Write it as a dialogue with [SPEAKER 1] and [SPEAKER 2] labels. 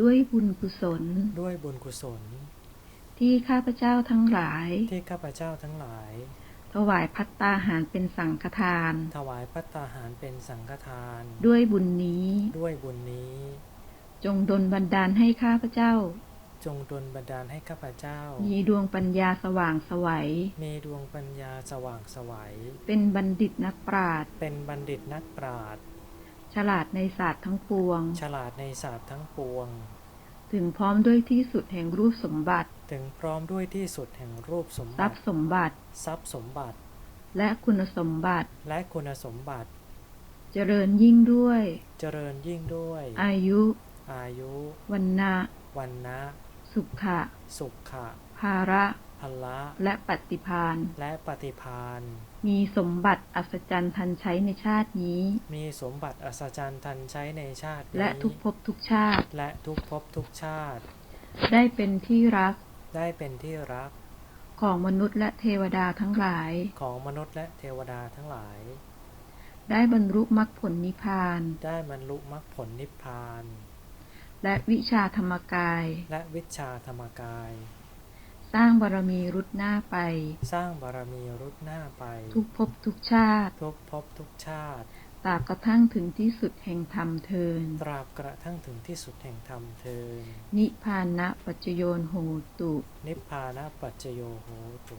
[SPEAKER 1] ด้วยบุญกุศล
[SPEAKER 2] ด้วยบุญกุศล
[SPEAKER 1] ที่ข้าพเจ้าทั้งหลาย
[SPEAKER 2] ที่ข้าพเจ้าทั้งหลาย
[SPEAKER 1] ถวายพัตตาหารเป็นสังฆทาน
[SPEAKER 2] ถวายพัตตาหารเป็นสังฆทาน
[SPEAKER 1] ด้วยบุญนี้
[SPEAKER 2] ด้วยบุญนี้
[SPEAKER 1] จงดลบันดาลให้ข้าพเจ้า
[SPEAKER 2] จงดลบันดาลให้ข้าพเจ้า
[SPEAKER 1] มีดวงปัญญาสว่างไสวัย
[SPEAKER 2] มีดวงปัญญาสว่างไสวัย
[SPEAKER 1] เป็นบัณฑิตนักปราชญ์
[SPEAKER 2] เป็นบัณฑิตนักปราชญ์
[SPEAKER 1] ฉลาดในศาสตร์ทั้งปวง
[SPEAKER 2] ฉลาดในศาสตร์ทั้งปวง
[SPEAKER 1] ถึงพร้อมด้วยที่สุดแห่งรูปสมบัติ
[SPEAKER 2] ถึงพร้อมด้วยที่สุดแห่งรูปสม
[SPEAKER 1] ทรั
[SPEAKER 2] บั
[SPEAKER 1] พ
[SPEAKER 2] ติ
[SPEAKER 1] ย์สมบัติ
[SPEAKER 2] ทรัพย์สมบัติ
[SPEAKER 1] และคุณสมบัติ
[SPEAKER 2] และคุณสมบัติ
[SPEAKER 1] เจริญยิ่งด้วย
[SPEAKER 2] เจริญยิ่งด้วย
[SPEAKER 1] อายุ
[SPEAKER 2] อายุ
[SPEAKER 1] วันนะ
[SPEAKER 2] วันนะ
[SPEAKER 1] สุขะ
[SPEAKER 2] สุขะ
[SPEAKER 1] ภาระ
[SPEAKER 2] พละ
[SPEAKER 1] และปฏิพาน
[SPEAKER 2] และปฏิพาน
[SPEAKER 1] มีสมบัติอัศจรรย์ทันใช้ในชาตินี้
[SPEAKER 2] มีสมบัติอัศจรรย์ทันใช้ในชาตินี้
[SPEAKER 1] และทุกภพทุกชาติ
[SPEAKER 2] และทุกภพทุกชาติ
[SPEAKER 1] ได้เป็นที่รัก
[SPEAKER 2] ได้เป็นที่รัก
[SPEAKER 1] ของมนุษย์และเทวดาทั้งหลาย
[SPEAKER 2] ของมนุษย์และเทวดาทั้งหลาย
[SPEAKER 1] ได้บรรลุมรรคผลนิพพาน
[SPEAKER 2] ได้บรรลุมรรคผลนิพพาน
[SPEAKER 1] และวิชาธรรมกาย
[SPEAKER 2] และวิชาธรรมกาย
[SPEAKER 1] ส ร้างบารมีรุดหน้าไป
[SPEAKER 2] สร้างบารมีรุดหน้าไป
[SPEAKER 1] ทุกภพทุกชาติ
[SPEAKER 2] ทุกภพทุกชาติ
[SPEAKER 1] ตราบกระทั่งถึงที่สุดแห่งธรรมเทิน
[SPEAKER 2] ตราบกระทั่งถึงที่สุดแห่งธรรมเทิน
[SPEAKER 1] นิพพานะปัจจโยนโหตุ
[SPEAKER 2] นิพพานะปัจจโยโหตุ